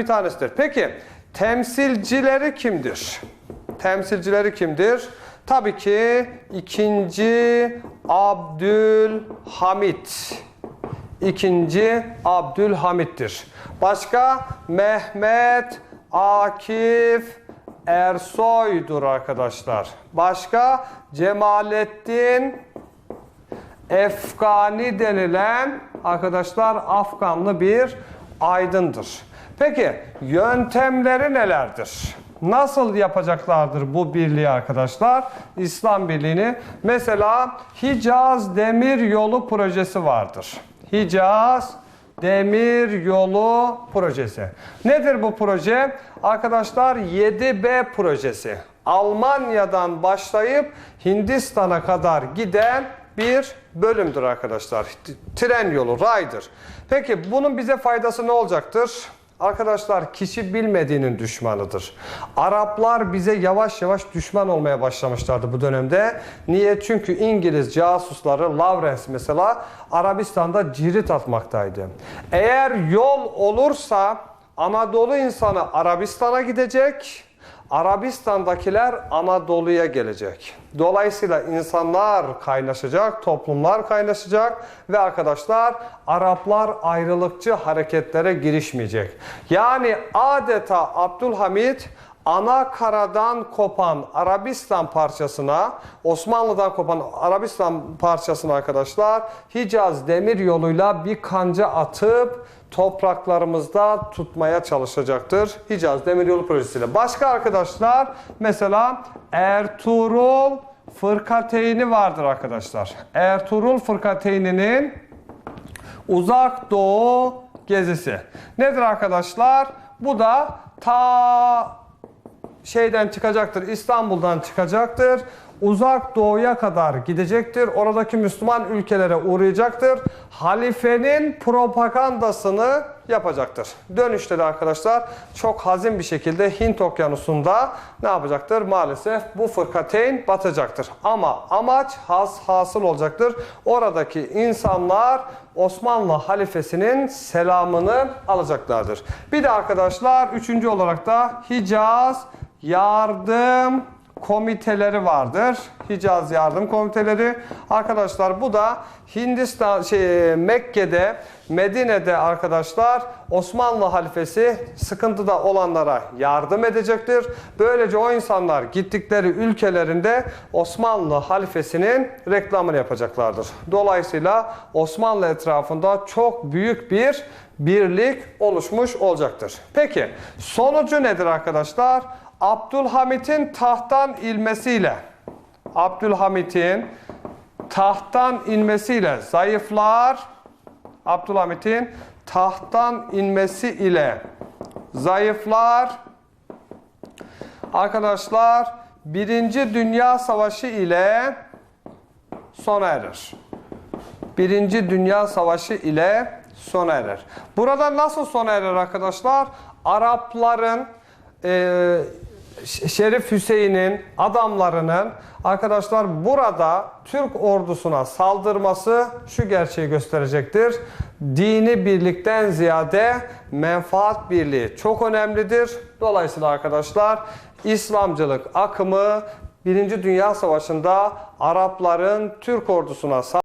bir tanesidir. Peki temsilcileri kimdir? Temsilcileri kimdir? Tabii ki ikinci Abdülhamit. İkinci Abdülhamit'tir. Başka Mehmet Akif Ersoy'dur arkadaşlar. Başka Cemalettin Efgani denilen arkadaşlar Afganlı bir aydındır. Peki yöntemleri nelerdir? Nasıl yapacaklardır bu birliği arkadaşlar? İslam birliğini. Mesela Hicaz Demir Yolu projesi vardır. Hicaz Demir Yolu projesi. Nedir bu proje? Arkadaşlar 7B projesi. Almanya'dan başlayıp Hindistan'a kadar giden bir bölümdür arkadaşlar. Tren yolu, raydır. Peki bunun bize faydası ne olacaktır? Arkadaşlar kişi bilmediğinin düşmanıdır. Araplar bize yavaş yavaş düşman olmaya başlamışlardı bu dönemde. Niye? Çünkü İngiliz casusları Lawrence mesela Arabistan'da cirit atmaktaydı. Eğer yol olursa Anadolu insanı Arabistan'a gidecek, Arabistan'dakiler Anadolu'ya gelecek. Dolayısıyla insanlar kaynaşacak, toplumlar kaynaşacak ve arkadaşlar Araplar ayrılıkçı hareketlere girişmeyecek. Yani adeta Abdülhamit ana karadan kopan Arabistan parçasına, Osmanlı'dan kopan Arabistan parçasına arkadaşlar Hicaz demir yoluyla bir kanca atıp topraklarımızda tutmaya çalışacaktır. Hicaz Demiryolu projesiyle. Başka arkadaşlar mesela Ertuğrul Fırkateyni vardır arkadaşlar. Ertuğrul Fırkateyninin Uzak Doğu gezisi. Nedir arkadaşlar? Bu da ta şeyden çıkacaktır, İstanbul'dan çıkacaktır. Uzak doğuya kadar gidecektir. Oradaki Müslüman ülkelere uğrayacaktır. Halifenin propagandasını yapacaktır. Dönüşte de arkadaşlar çok hazin bir şekilde Hint okyanusunda ne yapacaktır? Maalesef bu fırkateyn batacaktır. Ama amaç has hasıl olacaktır. Oradaki insanlar Osmanlı halifesinin selamını alacaklardır. Bir de arkadaşlar üçüncü olarak da Hicaz yardım komiteleri vardır. Hicaz yardım komiteleri. Arkadaşlar bu da Hindistan şey Mekke'de, Medine'de arkadaşlar Osmanlı halifesi sıkıntıda olanlara yardım edecektir. Böylece o insanlar gittikleri ülkelerinde Osmanlı halifesinin reklamını yapacaklardır. Dolayısıyla Osmanlı etrafında çok büyük bir birlik oluşmuş olacaktır. Peki sonucu nedir arkadaşlar? Abdülhamit'in tahttan ilmesiyle Abdülhamit'in tahttan inmesiyle zayıflar Abdülhamit'in tahttan inmesi ile zayıflar arkadaşlar Birinci Dünya Savaşı ile sona erir. Birinci Dünya Savaşı ile sona erer. Burada nasıl sona erer arkadaşlar? Arapların e, Şerif Hüseyin'in adamlarının arkadaşlar burada Türk ordusuna saldırması şu gerçeği gösterecektir. Dini birlikten ziyade menfaat birliği çok önemlidir. Dolayısıyla arkadaşlar İslamcılık akımı 1. Dünya Savaşı'nda Arapların Türk ordusuna saldırması